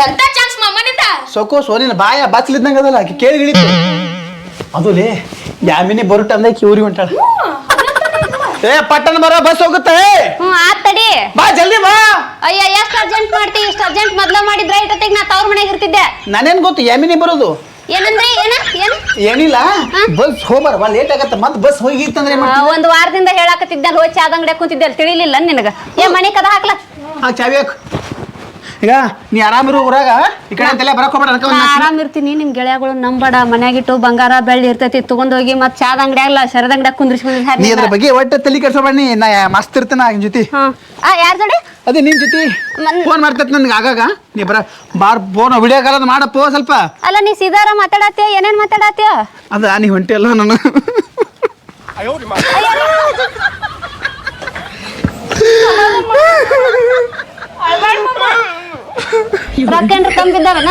ಎಂತ ಚಾನ್ಸ್ ಮಾಮನಿಂದ ಸೊಕೋ ಸೋನಿನ ಬಾಯ ಬಚ್ಲಿದ್ದಂಗ ಅದಲ್ಲ ಆಕಿ ಕೇಳಿ ಅದು ಲೇ ಯಾಮಿನಿ ಬರುಟ ಅಂದ ಕಿವ್ರಿ ಹೊಂಟಾಳ. ಏ ಪಟ್ಟಣ ಬರ ಬಸ್ ಹೋಗುತ್ತೆ ಹ್ಮ್ ಆತ್ ತಡಿ. ಬಾ ಜಲ್ದಿ ಬಾ. ಅಯ್ಯ ಎಷ್ಟು ಅರ್ಜೆಂಟ್ ಮಾಡ್ತಿ ಇಷ್ಟು ಅರ್ಜೆಂಟ್ ಮೊದ್ಲ ಮಾಡಿದ್ರೆ ಇಟ್ಟೊತ್ತಿಗೆ ನಾ ತವ್ರ ಮನೆಗೆ ಇರ್ತಿದ್ದೆ. ನಾನೇನ್ ಗೊತ್ತು ಯಾಮಿನಿ ಬರೋದು? ಏನಂದ್ರೆ ಏನ ಏನ್? ಏನಿಲ್ಲ ಬಸ್ ಹೋಗ್ಬಾರ ಬಾ ಲೇಟ್ ಆಗತ್ತ ಮತ್ ಬಸ್ ಹೋಗಿತ್ತಂದ್ರೆ ಏನ್ ಆ, ಮಾಡ್ತಿ ಒಂದ್ ವಾರದಿಂದ ಹೇಳಾಕತ್ತಿದ್ದೆ ಅಲ್ಲಿ ಹೋಗಿ ಚಾದ ಅಂಗಡಿ ಕುಂತಿದ್ದೆ ಅಲ್ಲಿ ತಿಳಿಲಿಲ್ಲ ನಿನಗ. ಏ ಮನೆ ಕದ ಹಾಕ್ಲ. ಆ ಚಾವಿ ಹಾಕು. ಈಗ ನೀ ಆರಾಮಿರು ಊರಾಗ ಈ ಕಡೆ ಅಂತೆಲ್ಲ ಬರಕ್ ಹೋಗ್ಬೇಡ ನಾ ಆರಾಮ್ ಇರ್ತೀನಿ ನಿಮ್ ಗೆಳೆಯಗಳು ನಂಬಡ ಮನ್ಯಾಗಿಟ್ಟು ಬಂಗಾರ ಬೆಳ್ಳಿ ಇರ್ತೈತಿ ತಗೊಂಡ್ ಹೋಗಿ ಮತ್ ಚಾದ ಅಂಗಡಿ ಆಗ್ಲ ಶರದ ಅಂಗಡಿ ನೀ ಅದ್ರ ಬಗ್ಗೆ ಒಟ್ಟು ತಲೆ ಕೆಡ್ಸೋಬೇಡ ನೀ ನಾ ಮಸ್ತ್ ಇರ್ತೇನ ನಿನ್ ಜೊತೆ. ಹಾ. ಆ ಯಾರ್ ಜೋಡಿ? ಅದೇ ನಿನ್ ಜೊತೆ. ಫೋನ್ ಮಾಡ್ತೈತಿ ನನ್ಗೆ ಆಗಾಗ. ನೀ ಬರ ಬಾರ್ ಫೋನ್ ವಿಡಿಯೋ ಕಾಲ್ ಮಾಡಪ್ಪ ಸ್ವಲ್ಪ. ಅಲ್ಲ ನೀ ಸೀದಾರ ಮಾತಾಡತ್ತೀಯ ಏನೇನ್ ಮಾತಾಡತ್ತೀಯ ಅದ ನೀ ಹೊಂಟಿ ಅಲ್ಲ ನಾನು. ರೊಕ್ಕ ಏನ್ರ ಕಮ್ಮಿ ಬಿದ್ದಾವನ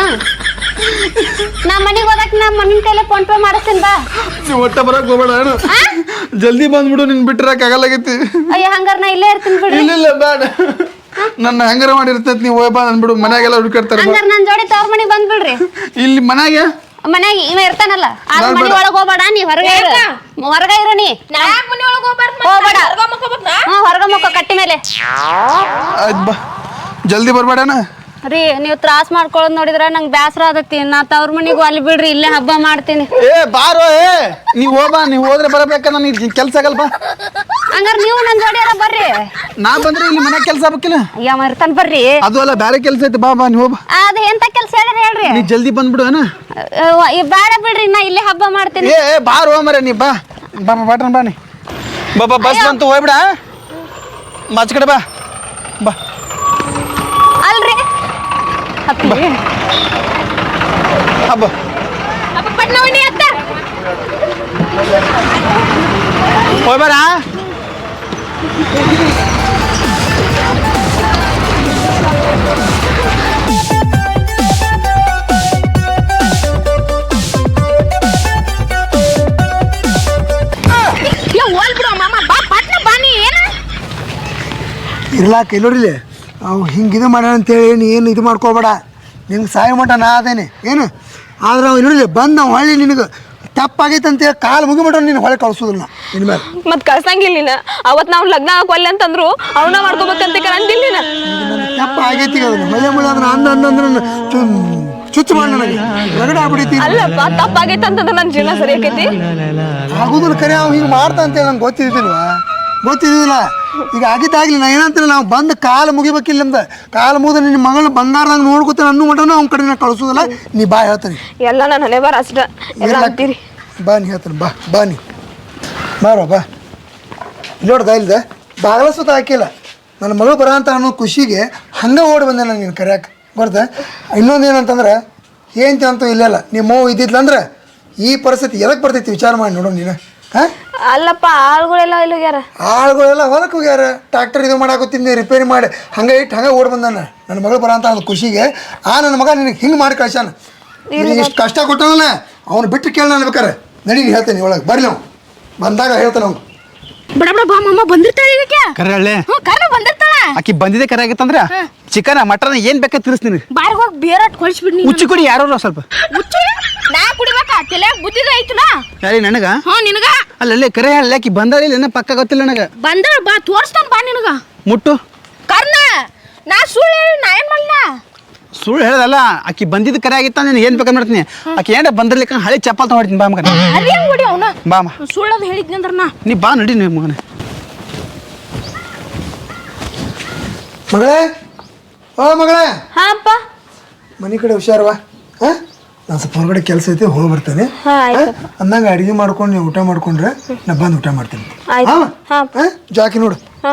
ನಾ ಮನೆಗೆ ಹೋದಕ್ ನಾ ಮನಿನ ಕೈಲೆ ಫೋನ್ ಪೇ ಮಾಡಿಸ್ತೀನಿ ಬಾ. ನೀ ಒಟ್ಟ ಬರಕ್ ಹೋಗ್ಬೇಡ ಏನು ಜಲ್ದಿ ಬಂದ್ಬಿಡು ನಿನ್ ಬಿಟ್ಟಿರಕ್ ಆಗಲ್ಲಾಗೈತಿ? ಅಯ್ಯ ಹಂಗಾರ ನಾ ಇಲ್ಲೇ ಇರ್ತೀನಿ ಬಿಡ್ರಿ ಇಲ್ಲ ಇಲ್ಲ ಬೇಡ. ನನ್ನ ಹಂಗಾರ ಮಾಡಿರ್ತೈತಿ ನೀವು ಹೋಯ್ ಬಾ ಅಂದ್ಬಿಡು ಮನ್ಯಾಗೆಲ್ಲ ಹುಡುಕಾಡ್ತಾರ ಹಂಗಾರ ನನ್ನ ಜೋಡಿ ತವ್ರ ಮನೆಗೆ ಬಂದ್ಬಿಡ್ರಿ. ಇಲ್ಲಿ ಮನ್ಯಾಗ? ಮನ್ಯಾಗ ಇವ ಇರ್ತಾನಲ್ಲ ಆ ನಾನ್ ಮನಿ ಬೇಡ. ಒಳಗ್ ಹೋಗ್ಬೇಡ ನೀ ಹೊರಗೆ ಇರು. ಹೊರಗೆ ಇರು ನೀ. ನಾ ಯಾಕೆ ಮನೆ ಒಳಗೆ ಹೋಗ್ಬಾರ್ದು ಹೋಗ್ಬೇಡ. ನಾ? ಹೊರಗ ಮುಖ ಕಟ್ಟಿ ಮೇಲೆ. ಆಯ್ತು ಬಾ. ಜಲ್ದಿ ಬರ್ಬೇಡಣ ರೀ ನೀವು ತ್ರಾಸ್ ಮಾಡ್ಕೊಳ್ಳೋದ್ ನೋಡಿದ್ರ ನಂಗೆ ಬ್ಯಾಸರ ಆಗತ್ತಿ ನಾ ತವ್ರ ಮನಿಗೂ ಅಲ್ಲಿ ಬಿಡ್ರಿ ಇಲ್ಲೇ ಹಬ್ಬ ಮಾಡ್ತೀನಿ. ಏ ಬಾರೋ ಏ ನೀವ್ ಹೋಗ್ಬಾ ನೀ ಹೋದ್ರೆ ಬರಬೇಕ ನನಗೆ ಕೆಲ್ಸ ಆಗಲ್ಲ ಬಾ. ಹಂಗಾರ ನೀವು ನನ್ ಜೋಡಿಯಾರ ಬರ್ರಿ? ನಾ ಬಂದ್ರೆ ಇಲ್ಲಿ ಮನೆ ಕೆಲಸ ಆಗ್ಬೇಕಿಲ್ಲ? ಯಾವ ಇರ್ತಾನ ಬರ್ರಿ. ಅದು ಅಲ್ಲ ಬೇರೆ ಕೆಲ್ಸ ಐತಿ ಬಾ ಬಾ ನೀ ಹೋಗ್ಬಾ. ಅದ ಎಂತ ಕೆಲ್ಸ ಹೇಳ್ರಿ ಹೇಳ್ರಿ. ನೀ ಜಲ್ದಿ ಬಂದ್ಬಿಡು ಏನ? ಅಹ್, ಈ ಬೇಡ ಬಿಡ್ರಿ ನಾ ಇಲ್ಲೇ ಹಬ್ಬ ಮಾಡ್ತೀನಿ. ಏ ಏ ಬಾರೋ ಮರೆ ನೀ ಬಾ. ಬಾ ಬಾ ಬಾ ನೀ. ಬಾ ಬಾ ಬಸ್ ಬಂತು ಹೋಗ್ಬಿಡ. ಮಾಚ್ ಬಾ. ಬಾ. ಹತ್ತಿ ಹಬ್ಬ ಅಪ್ಪ ಪಟ್ನ ಉಣ್ಣಿ ಅತ್ತ ಹೋಗ್ಬೇಡ ಏ ಹೋಲ್ ಬಿಡು ಮಾಮ ಬಾ ಪಟ್ನ ಬಾನಿ ಏನ ಇರ್ಲಾಕ ಇಲ್ಲೋರಿಲಿ ಅವು ಹಿಂಗೆ ಇದು ಮಾಡ್ಯಾನ ಅಂತೇಳಿ ನೀ ಏನು ಇದು ಮಾಡ್ಕೋಬೇಡ. ನಿಂಗೆ ಸಹಾಯ ಮಾಡ ನಾ ಅದೇನೆ ಏನು? ಆದ್ರೆ ಅವ್ನು ಇರಲಿ ಬಂದ ನಾವು ಹೊಳ್ಳಿ ನಿನಗೆ ತಪ್ಪಾಗೈತೆ ಅಂತೇಳಿ ಕಾಲು ಮುಗಿಬಿಟ್ರೆ ನೀನು ಹೊಳೆ ಕಳ್ಸೋದಿಲ್ಲ ನಿನ್ನ ಮೇಲೆ ಮತ್ತೆ ಕಳ್ಸಂಗಿಲ್ಲ ನೀನು. ಅವತ್ ನಾವ್ ಲಗ್ನ ಹಾಕೊಲ್ಲ ಅಂತಂದ್ರು ಅವ್ನ ಮಾಡ್ಕೋಬೇಕಂತ ಅಂದಿಲ್ಲ ನೀನ. ತಪ್ಪ ಆಗೈತಿ ಅದನ್ನ. ಮಳೆ ಮಳೆ ಅದನ್ನ ಅಂದ ಅಂದ ಅಂದ್ರೆ ನನ್ನ ಚು- ಚುಚ್ಚು ಮಾಡಿ ನನಗೆ. ರಗಡ ಆಗ್ಬಿಡೈತಿ ಅಲ್ಲಪ್ಪ ತಪ್ಪಾಗೈತೆ ಅಂತಂದ್ರೆ ನನ್ನ ಜೀವನ ಸರಿ ಆಕೈತಿ? ಆಗೋದಿಲ್ಲ ಕರೆ ಅವ್ನು ಹಿಂಗೆ ಮಾಡ್ತಾ ಅಂತೇಳಿ ನಂಗೆ ಗೊತ್ತಿದ್ದಿಲ್ವಾ ಗೊತ್ತಿದ್ದಿಲ್ಲ. ಈಗ ಆಗಿದ್ದಾಗಲಿ ನಾ ಏನಂತಾರೆ ನಾವು ಬಂದು ಕಾಲು ಮುಗಿಬೇಕಿಲ್ಲ ನಮ್ದು ಕಾಲು ಮುಗಿದ ನಿನ್ನ ಮಗಳನ್ನ ಬಂಗಾರದಂಗೆ ನೋಡ್ಕೊತಾನೆ ಅನ್ನೂ ಮಟನ ಅವ್ನ ಕಡೆ ನಾ ಕಳ್ಸೋದಿಲ್ಲ. ನೀ ಬಾ ಹೇಳ್ತೀನಿ. ಎಲ್ಲ ನಾನು ಹಣೆ ಬಾರ ಅಷ್ಟ. ಎಲ್ಲ ಬಾ ನೀ ಹೇಳ್ತೀನಿ ಬಾ ಬಾ ನೀ. ಬಾರೋ ಬಾ. ನೋಡ್ದ ಇಲ್ದ. ಬಾಗಲ ಸುತ್ತ ಹಾಕಿಲ್ಲ. ನನ್ನ ಮಗಳು ಬರ ಅಂತ ಅನ್ನೋ ಖುಷಿಗೆ ಹಂಗೆ ಓಡಿ ಬಂದೆ ನಾನು ನೀನು ಕರೆಯಕ್ಕೆ ಬರ್ದ. ಇನ್ನೊಂದು ಏನಂತಂದ್ರೆ ಏನು ಅಂತೂ ಇಲ್ಲಲ್ಲ. ನಿಮ್ಮ ಇದ್ದಿದ್ಲಂದ್ರೆ ಈ ಪರಿಸ್ಥಿತಿ ಎದಕ್ಕೆ ಬರ್ತೈತಿ ವಿಚಾರ ಮಾಡಿ ನೋಡೋಣ ನೀನು. ಹಾಂ? ಅಲ್ಲಪ್ಪ ಆಳುಗಳೆಲ್ಲ ಇಲ್ಲಿ ಹೋಗ್ಯಾರ ಆಳುಗಳೆಲ್ಲ ಹೊಲಕ್ಕೆ ಹೋಗ್ಯಾರ. ಟ್ರ್ಯಾಕ್ಟರ್ ಇದು ಮಾಡಾಕತ್ತಿದ್ದೆ ರಿಪೇರಿ ಮಾಡಿ. ಹಂಗೆ ಇಟ್ಟು ಹಂಗೆ ಓಡ್ ಬಂದಾನ. ನನ್ನ ಮಗಳು ಬರ ಅಂತ ಖುಷಿಗೆ ಆ ನನ್ನ ಮಗ ನಿನಗೆ ಹಿಂಗೆ ಮಾಡಿ ಕಳ್ಸಾನ ಇಷ್ಟು ಕಷ್ಟ ಕೊಟ್ಟನ ಅವ್ನು ಬಿಟ್ಟು ಕೇಳ ನಾನು ಬೇಕಾರೆ. ನಡಿ ನೀ ಹೇಳ್ತೇನೆ ಒಳಗೆ ಬರ್ಲಿ ಅವ್ನು. ಬಂದಾಗ ಹೇಳ್ತಾನೆ ಅವ್ನು. ಬಡ ಬಡ ಬಾ ಮಮ್ಮ ಬಂದಿರ್ತಾಳೆ ಈಗ ಕರಳೆ ಹ್ಞೂ ಕರ್ನ ಬಂದಿರ್ತಾಳ. ಆಕಿ ಬಂದಿದೆ ಕರೆ ಆಗಿತ್ತಂದ್ರ ಚಿಕನ್ ಮಟನ್ ಏನ್ ಬೇಕಾ ತಿರ್ಸ್ತೀನಿ ಬಾರ್ಗ್ ಹೋಗಿ ಬೇರೆ ಕೊಳಿಸ್ಬಿಡ್ ನೀ ಉಚ್ಚಿ ಕೊಡಿ ಯಾರು ಸ್ವಲ್ಪ. ಕುಡಿಬೇಕಾ ತಲೆಯಾಗ ಬುದ್ಧಿದ ಐತಲ್ಲ ಯಾರಿ ನನಗ? ಹ್ಞೂ ನಿನಗ. ಅಲ್ಲಲ್ಲೇ ಕರೆ ಹೇಳ ಆಕಿ ಬಂದಾರ ಇಲ್ಲ ಪಕ್ಕ ಗೊತ್ತಿಲ್ಲ ನನಗ. ಬಂದಳ ಬಾ ತೋರ್ಸ್ತಾನ ಬಾ ನಿನಗ. ಮುಟ್ಟು. ಕರ್ನ ನಾ ಸುಳ್ಳು ಹೇಳಿ ನಾ ಏನ್ ಮಾಡ್ಲಾ? ಸುಳ್ಳು ಹೇಳದಲ್ಲ ಆಕಿ ಬಂದಿದ್ದು ಕರೆ ಆಗಿತ್ತ ನೀನು ಏನ್ ಬೇಕಾದ್ ಮಾಡ್ತೀನಿ? ಆಕಿ ಏನ ಬಂದಿರ್ಲಿಕ್ಕ ಹಳೆ ಚಪ್ಪಲ್ ತಗೊಂಡಿನಿ ಬಾ ಮಗನ. ಅದೇ ಹೊಡಿ ಅವನ? ಬಾ ಮ. ಸುಳ್ಳದು ಹೇಳಿದ್ನಿ ಅಂದ್ರ ನಾ. ನೀ ಬಾ ನಡಿ ನೀ ಮಗನ. ಮಗಳೇ? ಓ ಮಗಳೇ? ಹಾ ಅಪ್ಪ. ಮನೆ ಕಡೆ ಹುಷಾರವಾ ಹಾಂ? ನಾನು ಸ್ವಲ್ಪ ಹೊರಗಡೆ ಕೆಲಸ ಐತೆ ಹೋಗಿ ಬರ್ತೇನೆ ಹಾ, ಆಯ್ತು. ಅಂದಂಗೆ ಅಡುಗೆ ಮಾಡ್ಕೊಂಡು ನೀವು ಊಟ ಮಾಡ್ಕೊಂಡ್ರೆ ನಾ ಬಂದು ಊಟ ಮಾಡ್ತೀನಿ ಆಯ್ತು. ಹಾ. ಜಾಕಿ ನೋಡು ಹಾ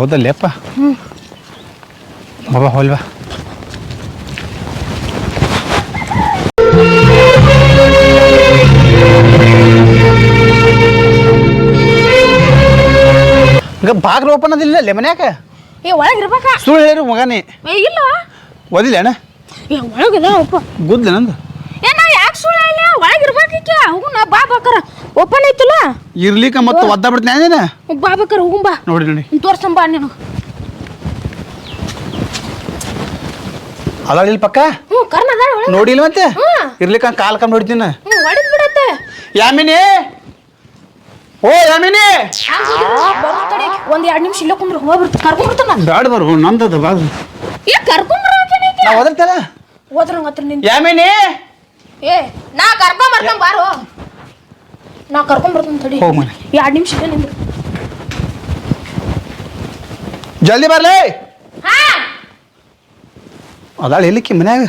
ಹೌದಲ್ಲೇಪ್ಪ ಬಾಬಾ ಹೋಲ್ವಾ ಹಂಗ ಬಾಗಿಲು ಓಪನ್ ಅದಿಲ್ಲ ಅಲ್ಲೇ ಮನ್ಯಾಗ? ಏ ಒಳಗಿರ್ಬೇಕಾ ಸುಳ್ಳು ಹೇಳಿರಿ ಮಗನೇ. ಇಲ್ಲ ಇಲ್ಲವಾ? ಓದಿಲ್ಲ ಅಣ್ಣ? ಏ ಒಳಗದ ನಂದು. ಏ ನಾ ಯಾಕೆ ಸುಳ್ಳು ಇಲ್ಲ ಒಳಗಿರ್ಬೇಕೀಕೆ ಹೋಗು ನಾ ಬಾ ಬಾಕರ. ಓಪನ್ ಐತಲ್ಲ? ಇರ್ಲಿಕ್ಕ ಮತ್ತೆ ಒದ್ದ ಬಿಡ್ತೀನಿ. ನೀನು ಬಾ ಬಾಕರ ಹೋಗು ಬಾ. ನೋಡಿ ನೋಡಿ. ತೋರ್ಸಂಬಾ ನೀನು. ಅದಾಳ ಇಲ್ಲಿ ಪಕ್ಕ? ಹ್ಞೂ ಕರ್ನ ಅದಾಳ ಒಳಗೆ. ನೋಡಿಲ್ಲ ಮತ್ತೆ? ಇರ್ಲಿಕ್ಕ ಕಾಲ್ ಕಂಡು ಹೊಡಿತೀನಿ. ಹ್ಞೂ ಹೊಡಿದ್ ಬಿಡತ್ತೆ. ಯಾಮಿನಿ? ಓ ಯಾಮಿನಿ? ಒಂದ್ ಎರಡು ನಿಮಿಷ ಇಲ್ಲ ಕುಂದ್ರ ಹೋಗ್ಬಿಡ್ತು ಕರ್ಕೊಂಡ್ಬಿಡ್ತಾನ ಬ್ಯಾಡ ಬರು ನಂದದ ಬಾದು ಏ ಕರ್ಕೊಂಡ್ಬರೋಕೇನೈತಿ ನಾ ಓದಿರ್ತೇನ ಹೋದ್ರಂಗ ಹತ್ರ ನಿನ್ ಯಾಮಿನಿ? ಏ ನಾ ಕರ್ಕೊಂಡ್ ಬರ್ತಾನ ಬಾರು. ನಾ ಕರ್ಕೊಂಡ್ ಬರ್ತಾನ ತಡಿ. ಹೋಗ್ ಮನೆ. ಎರಡು ನಿಮಿಷ ನಿಂದ್ರು ಜಲ್ದಿ ಬರ್ಲಿ. ಹಾ. ಅದಾಳ ಎಲ್ಲಿಕ್ಕಿ ಮನ್ಯಾಗ?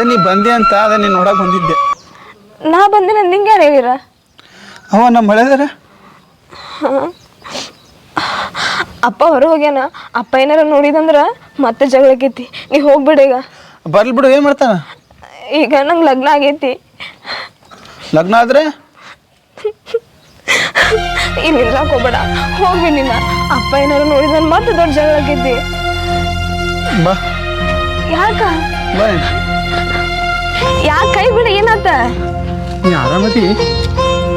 ಅದೇ ನೀ ಬಂದೆ ಅಂತ ಅದೇ ನೀನ್ ನೋಡಕ್ ಬಂದಿದ್ದೆ. ನಾ ಬಂದಿನ ನಿಂಗೆ ಯಾರು ಹೇಳಿರ? ಅವ ನಮ್ಮ ಅಪ್ಪ ಹೊರ ಹೋಗ್ಯಾನ. ಅಪ್ಪ ಏನಾರ ನೋಡಿದಂದ್ರ ಮತ್ತೆ ಜಗಳಕ್ಕೈತಿ ನೀ ಹೋಗ್ಬಿಡ ಈಗ. ಬರ್ಲಿ ಬಿಡು ಏನ್ ಮಾಡ್ತಾನ? ಈಗ ನಂಗೆ ಲಗ್ನ ಆಗೈತಿ. ಲಗ್ನ ಆದ್ರೆ? ಇಲ್ಲಿ ಹೋಗ್ಬೇಡ. ಹೋಗ್ಬಿ ನಿನ್ನ ಅಪ್ಪ ಏನಾರ ನೋಡಿದನ್ ಮತ್ತೆ ದೊಡ್ಡ ಜಗಳಕ್ಕೈತಿ ಬಾ. ಯಾಕ? ಬಾ. ಯಾಕ ಕೈ ಬಿಡ ಏನಾತ? ನೀ ಆರಾಮದಿ?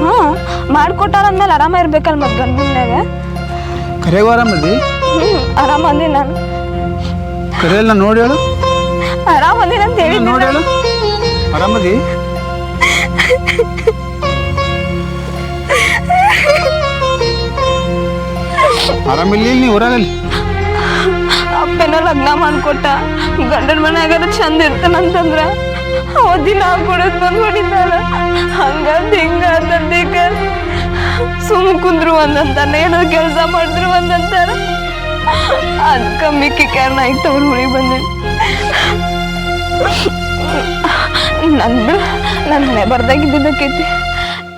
ಹ್ಞೂ ಮಾಡ್ಕೊಟ್ಟಾರ ಅಂದ್ಮೇಲೆ ಆರಾಮ ಇರ್ಬೇಕಲ್ಲ ಮತ್ತೆ ಗಂಡನ್ಯಾಗ ಕರೆಗೂ ಆರಾಮದಿ? ಹ್ಞೂ ಆರಾಮ ಅಂದಿ ನಾನು. ಕರೆಯಲ್ಲ ನೋಡಿ ಹೇಳು. ಆರಾಮ ಅಂದಿನ ಅಂತ ಹೇಳಿ ನೋಡಿ ಹೇಳು. ಆರಾಮದಿ? ಆರಾಮಿಲ್ಲ ನೀ ಊರಾಗಲ್ಲಿ? ಅಪ್ಪನ ಲಗ್ನ ಮಾಡ್ಕೊಟ್ಟ. ಗಂಡನ ಮನ್ಯಾಗಾರ ಚಂದ ಇರ್ತಾನಂತಂದ್ರ ಅವ ದಿನ ಕೊಡೋದ್ ಬಂದ್ ಹೊಡಿತಾರ ಹಂಗಂತ ಹಿಂಗ ಅಂತಂದೀಗ ಸುಮ್ ಕುಂದ್ರು ಒಂದಂತಾರ ಏನೋ ಕೆಲಸ ಮಾಡಿದ್ರು ಒಂದಂತಾರ ಅದಕ್ಕ ಮಿಕ್ಕಿ ಕಾರಣ ಆಯ್ತು ಅವ್ರ ಹುಳಿ ಬಂದೆ ನಂದು ನನ್ನ ಮನೆ ಬರ್ದಾಗಿದ್ದಕ್ಕೈತಿ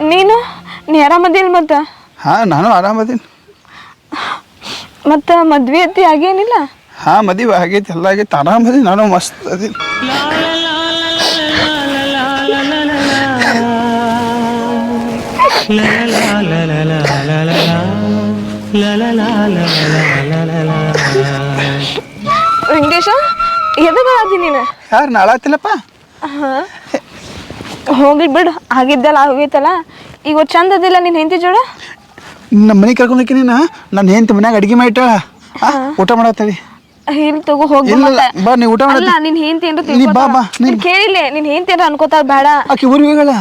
ನೀನು ನೀ ಆರಾಮದಿಲ್ಲ ಮತ್ತ? ಹಾ ನಾನು ಆರಾಮದೀನಿ. ಮತ್ತ ಮದ್ವೆ ಅತ್ತಿ ಆಗೇನಿಲ್ಲ ಹಾ ಮದುವೆ ಆಗೈತಿ ಎಲ್ಲ ಆಗೈತಿ. ಆರಾಮದಿ ನಾನು ಮಸ್ತ್ ಅದೀನಿ ವೆಂಕಟೇಶ ಎದಾಗ ಅದಿ ನೀನು? ಯಾರು ನಾಳಾತಿಲ್ಲಪ್ಪ? ಹೋಗ್ಲಿ ಬಿಡು ಆಗಿದ್ದಲ್ಲ ಹೋಗೈತಲ್ಲ. ಈಗ ಚಂದ ಅದಿಲ್ಲ ನಿನ್ ಹೆಂಡತಿ ಜೋಡ ನಮ್ಮ ಮನೆಗೆ ಕರ್ಕೊಂಡು ಹೋಗಿ ನೀನು ನನ್ನ ಹೆಂತ ಮನ್ಯಾಗ ಅಡಿಗೆ ಮಾಡಿಟ್ಟಾಳ. ಊಟ ಮಾಡತ್ತಳಿ ಇಲ್ಲಿ ತಗೋ ಹೋಗಿ ಇಲ್ಲ, ಬಾ, ನೀ ಊಟ ಮಾಡು. ಅಲ್ಲ ನಿನ್ ಹೆಂಡತಿ ಏನ್ರ ನೀ ಬಾ, ಬಾ, ನೀ ತಿಳ್ಕೊತಾಳ ಕೇಳಿಲ್ಲ ನಿನ್ ಹೆಂಡತಿ ಏನ್ರ ಅನ್ಕೋತಾಳ ಬೇಡ. ಆಕಿ ಊರಿಗೆ ಹೋಗಲ್ಲ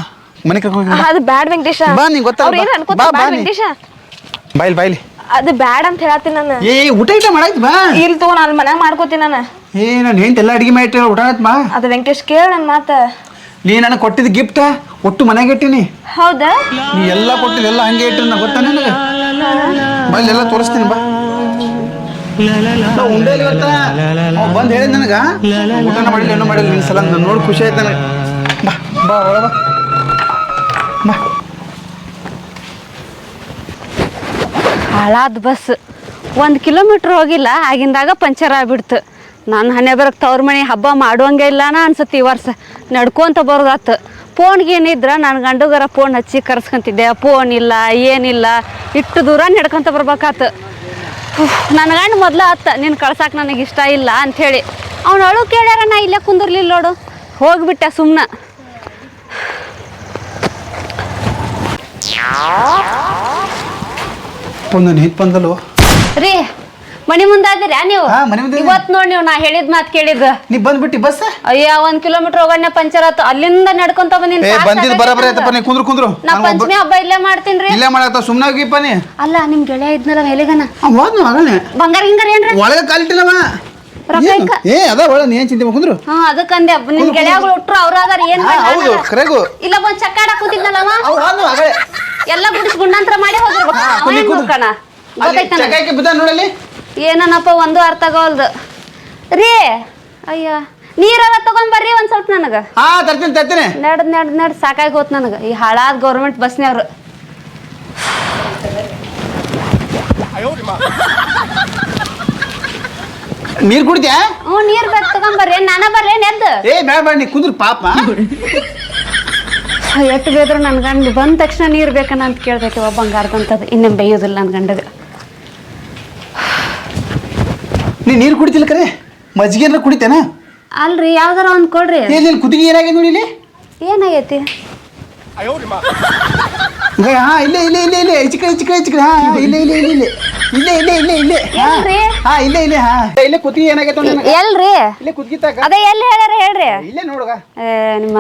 ಮನೆ ಕರ್ಕೊಂಡು ಹೋಗಿ ಅದು ಬ್ಯಾಡ್ ವೆಂಕಟೇಶ. ಬಾ, ನೀ ಗೊತ್ತಲ್ಲ, ಅವ್ರು ಏನ್ ಬಾ. ಅನ್ಕೋತಾರ ಬಾ, ಬಾ, ಬ್ಯಾಡ್ ನೀ. ವೆಂಕಟೇಶ? ಬಾಯ್ಲಿ ಬಾಯ್ಲಿ. ಅದು ಬ್ಯಾಡ್ ಅಂತ ಹೇಳತ್ತೀನಿ ನಾನು. ಏ ಊಟ ಊಟ ಮಾಡಾಯ್ತು ಬಾ. ಇಲ್ಲಿ ತಗೋ ನಾನು ಮನ್ಯಾಗ ಮಾಡ್ಕೋತೀನಿ ನಾನು. ಏ ನಾನು ಹೆಂತ ಎಲ್ಲ ಅಡಿಗೆ ಮಾಡಿಟ್ಟ ಊಟ ಆಯ್ತು ಬಾ. ಅದು ವೆಂಕಟೇಶ್ ಕೇಳ ನನ್ನ ಮಾತ. ನೀ ನನಗೆ ಕೊಟ್ಟಿದ್ದ ಗಿಫ್ಟ ಒಟ್ಟು ಮನೆಗೆ ಇಟ್ಟಿನಿ. ಹೌದಾ? ನೀ ಎಲ್ಲ ಕೊಟ್ಟಿದ್ದು ಎಲ್ಲ ಹಂಗೆ ಇಟ್ಟಿನ ಗೊತ್ತಾನೆ ಗೊತ್ತಾ ನಿನಗೆ? ಬಾ ಇಲ್ಲೆಲ್ಲ ತೋರಿಸ್ತೀನಿ ಬಾ. ನಾ ಉಂಡೆ ಇಲ್ಲ ಇವತ್ತ ಬಂದು ಹೇಳಿದ್ ನನಗ ಮಾಡಿಲ್ಲ ಏನು ಮಾಡಿಲ್ಲ ನಿನ್ ಸಲ ನಾನು ನೋಡಿ ಖುಷಿ ಆಯ್ತು ಬಾ ಬಾ ಒಳ ಬಾ ಹಾಳಾದ ಬಸ್ ಒಂದು ಕಿಲೋಮೀಟ್ರ್ ಹೋಗಿಲ್ಲ ಆಗಿಂದಾಗ ಪಂಚರ್ ಆಗ್ಬಿಡ್ತು ನಾನು ಹನೆ ಬರಕ್ಕೆ ತವ್ರ ಮನೆ ಹಬ್ಬ ಮಾಡುವಂಗೆ ಇಲ್ಲನ ಅನ್ಸುತ್ತೆ ಈ ವರ್ಷ ನಡ್ಕೊಂತ ಬರೋದಾತು ಫೋನ್ಗೆ ಏನಿದ್ರ ನನ್ನ ಗಂಡುಗರ ಫೋನ್ ಹಚ್ಚಿ ಕರ್ಸ್ಕೊಂತಿದ್ದೆ ಫೋನ್ ಇಲ್ಲ ಏನಿಲ್ಲ ಇಟ್ಟು ದೂರ ನಡ್ಕೊಂತ ಬರ್ಬೇಕಾತು ನನ್ನ ಗಂಡು ಮೊದ್ಲ ಹತ್ತ ನೀನು ಕಳ್ಸಕ್ಕೆ ನನಗೆ ಇಷ್ಟ ಇಲ್ಲ ಅಂಥೇಳಿ ಅವ್ನು ಅಳು ಕೇಳ್ಯಾರ ನಾ ಇಲ್ಲೇ ಕುಂದಿರ್ಲಿಲ್ಲ ನೋಡು. ಹೋಗ್ಬಿಟ್ಟೆ ಸುಮ್ಮನೆ ಒಂದು ನೀತ್ ಬಂದಲು ರೀ ಮನಿ ಮುಂದಾದಿರಾ ನೀವು? ಹಾ, ಮನೆ ಮುಂದೆ ಇದೀನಿ. ಇವತ್ತು ನೋಡಿ ನೀವು ನಾ ಹೇಳಿದ ಮಾತು ಕೇಳಿದ್ ನೀ ಬಂದ್ಬಿಟ್ಟಿ ಬಸ್? ಅಯ್ಯ ಒಂದ್ ಕಿಲೋಮೀಟರ್ ಹೋಗೋಣ ಪಂಚರ್ ಆತು ಅಲ್ಲಿಂದ ನಡ್ಕೊಂತ ಬಂದಿನ ಏ ಬಂದಿದ್ ಬರಬರ ಆಯ್ತಪ್ಪ ನೀ ಕುಂದ್ರು ಕುಂದ್ರು. ನಾ ನಾನು ಒಬ್ಬ- ಪಂಚಮಿ ಹಬ್ಬ ಇಲ್ಲೇ ಮಾಡ್ತೀನ್ರಿ ಇಲ್ಲೇ ಮಾಡತ್ತ ಸುಮ್ಮನೆ ಹೋಗಿಪ್ಪ ನೀ. ಅಲ್ಲ ನಿಮ್ ಗೆಳೆಯ ಇದ್ನಲ್ಲ ಹೋದ್ನು ಆಗಲೇ ಬಂಗಾರ ಹಿಂಗಾರ ಏನ್ರಿ? ಒಳಗೆ ಕಾಲಿಟ್ಟಿಲ್ಲವ ರೊಕ್ಕ ಏನು? ಇಕ್ಕ? ಏ ಅದ ಒಳ ನೀ ಏನ್ ಚಿಂತೆ ಕುಂದ್ರು ಹಾ ಅದಕ್ಕಂದೆ ನಿಮ್ ಗೆಳೆಯಗಳು ಅವ್ರ ಅದಾರ ಏನ್ ಹಾ, ಬೇಡ ಹೌದು ಅನ್ನಲ್ಲ. ಕರೆಗು. ಇಲ್ಲ ಬಂದ್ ಚಕ್ಕಾಡ ಕೂತಿದ್ನಲ್ಲವ? ಅವ್ ಹೋದ್ನು ಆಗಲೇ. ಎಲ್ಲ ಗುಡಿಸ್ ಗುಂಡಾಂತರ ಮಾಡಿ ಹೋಗಿರ್ಬೇಕು ಹಾ, ಅವ ಕುಂದ್ರಿ, ಏನ್ ಕುಂದ್ರಿ. ನೋಡ್ಕಣ ಗೊತ್ತಾಯ್ತಾನ? ಚಕಾಯ್ಕೆ ಬಿದ್ದ ನೋಡಲ್ಲಿ ಏನನಪ್ಪ ಒಂದು ಅರ್ಥ ಆಗೋಲ್ದು? ರೀ ಅಯ್ಯ ನೀರೆಲ್ಲ ತಗೊಂಡ್ ಬರ್ರಿ ಒಂದ್ ಸ್ವಲ್ಪ ನನಗ. ಹಾ ತರ್ತೀನಿ ತರ್ತೀನಿ. ನಡ್ ನಡ್ ನಡ್ ಸಾಕಾಗಿ ಹೋತ್ ನನಗೆ. ಈ ಹಾಳಾದ ಗೌರ್ಮೆಂಟ್ ಬಸ್ನವ್ರು. ನೀರ್ ಕುಡಿದ್ಯಾ ಹ್ಞೂ ನೀರ್ ಬೇಕು ತಗೊಂಬರ್ರಿ. ನಾನ ಬರ್ರಿ ನೆದ್ದು. ಏ ಬೇಡ ಬೇಡ ನೀ ಕುಂದ್ರು ಪಾಪ. ಎಟ್ಟು ಬೇದ್ರು ನನ್ನ ಗಂಡ ಬಂದ ತಕ್ಷಣ ನೀರು ಬೇಕನ್ನ ಅಂತ ಕೇಳ್ತೈತಿ ಒಬ್ಬ ಬಂಗಾರದಂತದ್ದು ಇನ್ನೇನು ಬೇಯೋದಿಲ್ಲ ನನ್ನ ಗಂಡಗೆ. ನೀ ನೀರು ಕುಡಿತಿಲ್ಲ ಕರೆ ಮಜ್ಜಿಗೆ ಏನಾರ ಕುಡಿತೇನ ಅಲ್ರಿ ಯಾವ್ದಾರ ಒಂದ್ ಕೊಡ್ರಿ ನಿನ್ ಕುದಿಗೆ ಏನಾಗಿದೆ ನೋಡಿ ಇಲ್ಲಿ ಏನಾಗೈತಿ ಹಾ ಹಾ, ಇಲ್ಲ ಇಲ್ಲ ಇಲ್ಲ ಇಲ್ಲೇ ಕಡೆ ಚಿಕ್ಕ ಕಡೆ ಹಾ ಹಾ, ಇಲ್ಲ ಇಲ್ಲ ಇಲ್ಲ ಇಲ್ಲ ಇಲ್ಲ ಇಲ್ಲ ಇಲ್ಲ ಇಲ್ಲೇ ಹಾ ಇಲ್ಲ ಹಾ ಇಲ್ಲೇ ಇಲ್ಲೇ ಹಾ ಇಲ್ಲ ಕುತ್ತಿಗೆ ಏನಾಗೈತೆ ನೋಡಿ ನನಗೆ. ಎಲ್ರಿ ಇಲ್ಲೇ ಕುತ್ತಿಗೆ ತಾಕ ಅದೇ ಎಲ್ಲಿ ಹೇಳ್ಯಾರ ಹೇಳ್ರಿ ಇಲ್ಲ ನೋಡುಗ ಏ, ನಿಮ್ಮ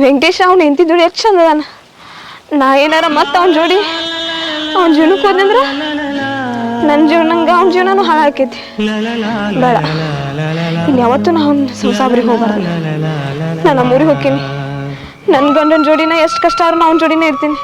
ವೆಂಕಟೇಶ ಅವ್ನ ಹೆಂಡತಿ ಎಷ್ಟು ಚಂದ ಅದಾನ ನಾ ಏನಾರ ಮತ್ತೆ ಅವ್ನ ಜೋಡಿ ಅವ್ನ ಜೀವನಕ್ಕೆ ಹೋದಂದ್ರ ನನ್ನ ಜೀವನಂಗ ಅವ್ನ ಜೀವನನು ಹಾಳಾಕೈತಿ ಬೇಡ ಇನ್ನು ಯಾವತ್ತೂ ನಾ ಅವ್ನ ಸಂಸಾಬ್ರಿಗೆ ಹೋಗ್ಬಾರ್ದು ನಾನು ನಮ್ಮೂರಿಗೆ ಹೋಗ್ತೀನಿ ನನ್ನ ಗಂಡನ ಜೋಡಿನ ಎಷ್ಟು ಕಷ್ಟ ಆದ್ರೂ ಅವ್ನ ಜೋಡಿನೇ ಇರ್ತೀನಿ